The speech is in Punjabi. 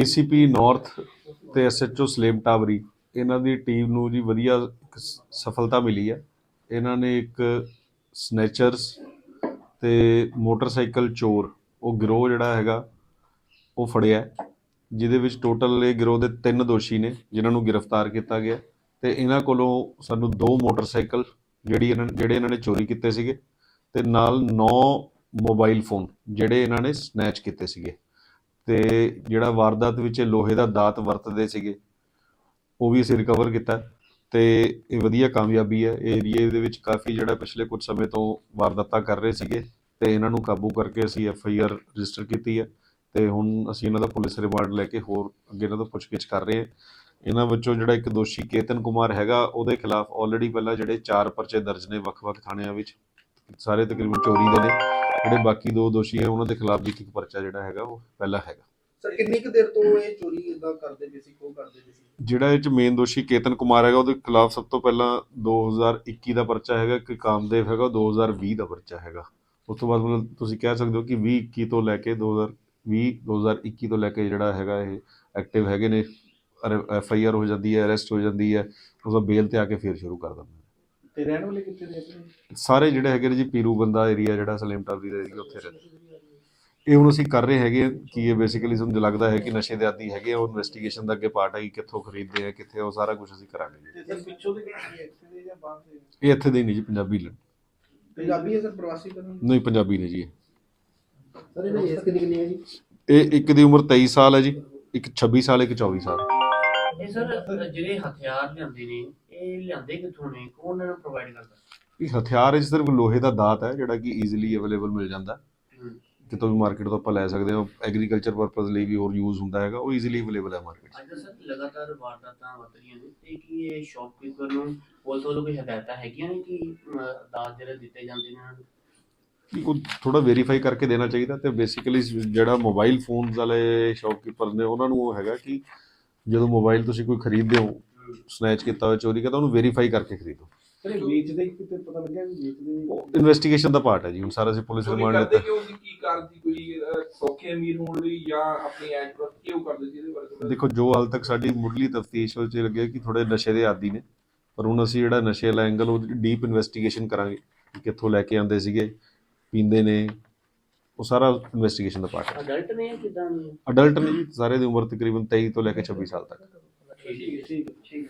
ਏਸੀਪੀ ਨਾਰਥ ਤੇ ਐਸਐਚਓ ਸਲੇਮ ਟਾਵਰੀ, ਇਹਨਾਂ ਦੀ ਟੀਮ ਨੂੰ ਜੀ ਵਧੀਆ ਸਫਲਤਾ ਮਿਲੀ ਹੈ। ਇਹਨਾਂ ਨੇ ਇੱਕ ਸਨੈਚਰਸ ਤੇ ਮੋਟਰਸਾਈਕਲ ਚੋਰ, ਉਹ ਗਿਰੋਹ ਜਿਹੜਾ ਹੈਗਾ, ਉਹ ਫੜਿਆ ਜਿਹਦੇ ਵਿੱਚ ਟੋਟਲ ਇਹ ਗਿਰੋਹ ਦੇ ਤਿੰਨ ਦੋਸ਼ੀ ਨੇ, ਜਿਨ੍ਹਾਂ ਨੂੰ ਗ੍ਰਿਫਤਾਰ ਕੀਤਾ ਗਿਆ ਤੇ ਇਹਨਾਂ ਕੋਲੋਂ ਸਾਨੂੰ ਦੋ ਮੋਟਰਸਾਈਕਲ ਜਿਹੜੀ ਇਹਨਾਂ ਜਿਹੜੇ ਇਹਨਾਂ ਨੇ ਚੋਰੀ ਕੀਤੇ ਸੀਗੇ ਤੇ ਨਾਲ 9 ਮੋਬਾਈਲ ਫੋਨ, ਜਿਹੜੇ ਇਹਨਾਂ ਨੇ ਸਨੈਚ ਕੀਤੇ ਸੀਗੇ। ਤੇ ਜਿਹੜਾ ਵਾਰਦਾਤ ਵਿੱਚ ਲੋਹੇ ਦਾ ਦਾਤ ਵਰਤਦੇ ਸੀਗੇ, ਉਹ ਵੀ ਅਸੀਂ ਰਿਕਵਰ ਕੀਤਾ ਤੇ ਇਹ ਵਧੀਆ ਕਾਮਯਾਬੀ ਹੈ। ਇਹ ਏਰੀਏ ਦੇ ਵਿੱਚ ਕਾਫੀ ਜਿਹੜਾ ਪਿਛਲੇ ਕੁਝ ਸਮੇਂ ਤੋਂ ਵਾਰਦਾਤਾਂ ਕਰ ਰਹੇ ਸੀਗੇ ਤੇ ਇਹਨਾਂ ਨੂੰ ਕਾਬੂ ਕਰਕੇ ਅਸੀਂ ਐਫ ਆਈ ਆਰ ਰਜਿਸਟਰ ਕੀਤੀ ਹੈ ਤੇ ਹੁਣ ਅਸੀਂ ਇਹਨਾਂ ਦਾ ਪੁਲਿਸ ਰਿਮਾਂਡ ਲੈ ਕੇ ਹੋਰ ਅੱਗੇ ਇਹਨਾਂ ਤੋਂ ਪੁੱਛਗਿੱਛ ਕਰ ਰਹੇ ਹਾਂ। ਇਹਨਾਂ ਵਿੱਚੋਂ ਜਿਹੜਾ ਇੱਕ ਦੋਸ਼ੀ ਕੇਤਨ ਕੁਮਾਰ ਹੈਗਾ, ਉਹਦੇ ਖਿਲਾਫ ਆਲਰੇਡੀ ਪਹਿਲਾਂ ਜਿਹੜੇ ਚਾਰ ਪਰਚੇ ਦਰਜ ਨੇ ਵੱਖ-ਵੱਖ ਥਾਣਿਆਂ ਵਿੱਚ। ਸਾਰੇ ਤਕਰੀਬਨ ਚੋਰੀ ਦੇ ਨੇ। ਜਿਹੜੇ ਬਾਕੀ ਦੋ ਦੋਸ਼ੀ ਹੈ ਉਹਨਾਂ ਦੇ ਖਿਲਾਫ ਵੀ ਇੱਕ ਪਰਚਾ ਜਿਹੜਾ ਹੈਗਾ ਉਹ ਪਹਿਲਾਂ ਹੈਗਾ। ਸਰ ਕਿੰਨੀ ਕੁ ਦੇਰ ਤੋਂ ਇਹ ਚੋਰੀ ਇਦਾਂ ਕਰਦੇ ਪਏ ਸੀ ਕੋ ਕਰਦੇ ਪਏ ਸੀ? ਜਿਹੜਾ ਇਹ ਚ ਮੇਨ ਦੋਸ਼ੀ ਕੇਤਨ ਕੁਮਾਰ ਹੈਗਾ ਉਹਦੇ ਖਿਲਾਫ ਸਭ ਤੋਂ ਪਹਿਲਾਂ 2021 ਦਾ ਪਰਚਾ ਹੈਗਾ ਇੱਕ ਕਾਮਦੇਵ ਹੈਗਾ ਉਹ 2020 ਦਾ ਪਰਚਾ ਹੈਗਾ। ਉਸ ਤੋਂ ਬਾਅਦ ਮਤਲਬ ਤੁਸੀਂ ਕਹਿ ਸਕਦੇ ਹੋ ਕਿ 20 21 ਤੋਂ ਲੈ ਕੇ 2020 2021 ਤੋਂ ਲੈ ਕੇ ਜਿਹੜਾ ਹੈਗਾ ਇਹ ਐਕਟਿਵ ਹੈਗੇ ਨੇ ਐਫ ਆਈ ਆਰ ਹੋ ਜਾਂਦੀ ਹੈ ਅਰੈਸਟ ਹੋ ਜਾਂਦੀ ਹੈ ਉਸ ਦਾ ਬੇਲ ਤੇ ਆ ਕੇ ਫੇਰ ਸ਼ੁਰੂ ਕਰ ਦਿੰਦੇ ਤੇ ਰਹਿਣ ਵਾਲੇ ਕਿੱਥੇ ਦੇ ਆਪਣੇ ਸਾਰੇ ਜਿਹੜੇ ਹੈਗੇ ਨੇ ਜੀ ਪੀਰੂ ਬੰਦਾ ਏਰੀਆ ਜਿਹੜਾ ਸਲੇਮ ਟਾਵਰੀ ਦਾ ਏਰੀਆ ਉੱਥੇ ਰਹਿੰਦੇ। ਇਹ ਹੁਣ ਅਸੀਂ ਕਰ ਰਹੇ ਹੈਗੇ ਹਾਂ ਕਿ ਇਹ ਬੇਸਿਕਲੀ ਸਾਨੂੰ ਲੱਗਦਾ ਹੈ ਕਿ ਨਸ਼ੇ ਦੇ ਆਦੀ ਹੈਗੇ ਆ, ਉਹ ਇਨਵੈਸਟੀਗੇਸ਼ਨ ਦਾ ਅੱਗੇ ਪਾਰਟ ਹੈ ਕਿ ਕਿੱਥੋਂ ਖਰੀਦਦੇ ਆ ਕਿੱਥੇ ਉਹ ਸਾਰਾ ਕੁਝ ਅਸੀਂ ਕਰਾਂਗੇ ਜੀ। ਤੇ ਸਰ ਪਿੱਛੋਂ ਦੇ ਕਿਹੜੇ ਇੱਥੇ ਦੇ ਜਾਂ ਬਾਹਰ ਦੇ? ਇਹ ਇੱਥੇ ਦੇ ਨਹੀਂ ਜੀ ਪੰਜਾਬੀ ਲ- ਪੰਜਾਬੀ ਹੈ ਸਰ ਪ੍ਰਵਾਸੀ ਕਰਨ ਨਹੀਂ? ਪੰਜਾਬੀ ਨੇ ਜੀ ਇਹ। ਸਰ ਇਹਨਾਂ ਏਜ ਕਿੰਨੀ ਕਿੰਨੀ ਹੈ ਜੀ? ਇਹ ਇੱਕ ਦੀ ਉਮਰ 23 ਸਾਲ ਹੈ ਜੀ ਇੱਕ 26 ਸਾਲ ਇੱਕ 24 ਸਾਲ। ਇਹ ਸਰ ਜਿਹੜੇ ਹਥਿਆਰ ਲਿਆਂਦੇ ਨੇ ਇਹ ਲਿਆਂਦੇ ਕਿੱਥੋਂ ਨੇ? ਕੌਣ ਇਹਨਾਂ ਨੂੰ ਪ੍ਰੋਵਾਈਡ ਕਰਦਾ? ਇਹ ਹਥਿਆਰ ਇਹ ਸਿਰਫ ਲੋਹੇ ਦਾ ਦਾਤ ਹੈ ਜਿਹੜਾ ਕਿ ਈਜ਼ੀਲੀ ਅਵੇਲੇਬਲ ਮਿਲ ਜਾਂਦਾ। ਕਿਤੋਂ ਵੀ ਮਾਰਕੀਟ ਤੋਂ ਆਪਾਂ ਲੈ ਸਕਦੇ ਹਾਂ ਐਗਰੀਕਲਚਰ ਪਰਪਸ ਲਈ ਵੀ ਹੋਰ ਯੂਜ਼ ਹੁੰਦਾ ਹੈਗਾ ਉਹ ਈਜ਼ੀਲੀ ਅਵੇਲੇਬਲ ਹੈ ਮਾਰਕੀਟ 'ਚ। ਅੱਜ ਸਰ ਲਗਾਤਾਰ ਵਾਰਦਾਤਾਂ ਵੱਧ ਰਹੀਆਂ ਨੇ ਤੇ ਕੀ ਇਹ ਸ਼ੌਪਕੀਪਰ ਨੂੰ ਪੁਲਿਸ ਵੱਲੋਂ ਕੋਈ ਹਦਾਇਤਾਂ ਹੈਗੀਆਂ ਨੇ ਕਿ ਅਮ, ਦਾਜ ਜਿਹੜੇ ਦਿੱਤੇ ਜਾਂਦੇ ਨੇ ਇਹਨਾਂ ਨੂੰ? ਕਿ ਉਹ ਥੋੜਾ ਵੈਰੀਫਾਈ ਕਰਕੇ ਦੇਣਾ ਚਾਹੀਦਾ ਤੇ ਬੇਸਿਕਲੀ ਜਿਹੜਾ ਮੋਬਾਈਲ ਫੋਨਸ ਵਾਲੇ ਸ਼ੌਪਕੀਪਰ ਨੇ ਉਹਨਾਂ ਨੂੰ ਉਹ ਹੈਗਾ ਕਿ ਜਦੋਂ ਮੋਬਾਈਲ ਤੁਸੀਂ ਕੋਈ ਖਰੀਦਦੇ ਹੋ ਸਨੈਚ ਕੀਤਾ ਹੋਇਆ ਚੋਰੀ ਕੀਤਾ ਉਹਨੂੰ ਵੈਰੀਫਾਈ ਕਰਕੇ ਖਰੀਦੋ। ਸਰ ਇਹ ਵੇਚਦੇ ਕਿਤੇ ਪਤਾ ਲੱਗਿਆ ਵੀ ਵੇਚਦੇ ਇਨਵੈਸਟੀਗੇਸ਼ਨ ਦਾ ਪਾਰਟ ਹੈ ਜੀ ਹੁਣ ਸਾਰਾ ਅਸੀਂ ਪੁਲਿਸ ਚੋਰੀ ਰਿਮਾਂਡ ਕਰਦੇ ਕਿਉਂ ਸੀ ਕੀ ਕਾਰਨ ਸੀ ਕੋਈ ਅਹ, ਸੌਖੇ ਅਮੀਰ ਹੋਣ ਲਈ ਜਾਂ ਆਪਣੀ ਐਸ਼ ਪਰ ਕਿਉਂ ਕਰਦੇ ਸੀ ਇਹਦੇ ਬਾਰੇ ਥੋੜ੍ਹਾ ਦੇਖੋ ਜੋ ਹਾਲ ਤੱਕ ਸਾਡੀ ਮੁੱਢਲੀ ਤਫਤੀਸ਼ ਵਿੱਚ ਇਹ ਲੱਗਿਆ ਕਿ ਥੋੜੇ ਨਸ਼ੇ ਦੇ ਆਦੀ ਨੇ ਪਰ ਹੁਣ ਅਸੀਂ ਜਿਹੜਾ ਨਸ਼ੇ ਵਾਲਾ ਐਂਗਲ ਉਹ ਡੀਪ ਇਨਵੈਸਟੀਗੇਸ਼ਨ ਕਰਾਂਗੇ ਕਿ ਕਿੱਥੋਂ ਲੈ ਕੇ ਆਉਂਦੇ ਸੀਗੇ ਪੀਂਦੇ ਨੇ ਉਹ ਸਾਰਾ ਇਨਵੈਸਟੀਗੇਸ਼ਨ ਦਾ ਪਾਰਟ ਹੈ। ਅਡਲਟ ਨੇ ਕਿਦਾਂ? ਅਡਲਟ ਨੇ ਜੀ ਸਾਰੇ ਦੀ ਉਮਰ ਤਕਰੀਬਨ 23 ਤੋਂ ਲੈ ਕੇ 26 ਸਾਲ ਤੱਕ। ਠੀਕ ਠੀਕ ਠੀਕ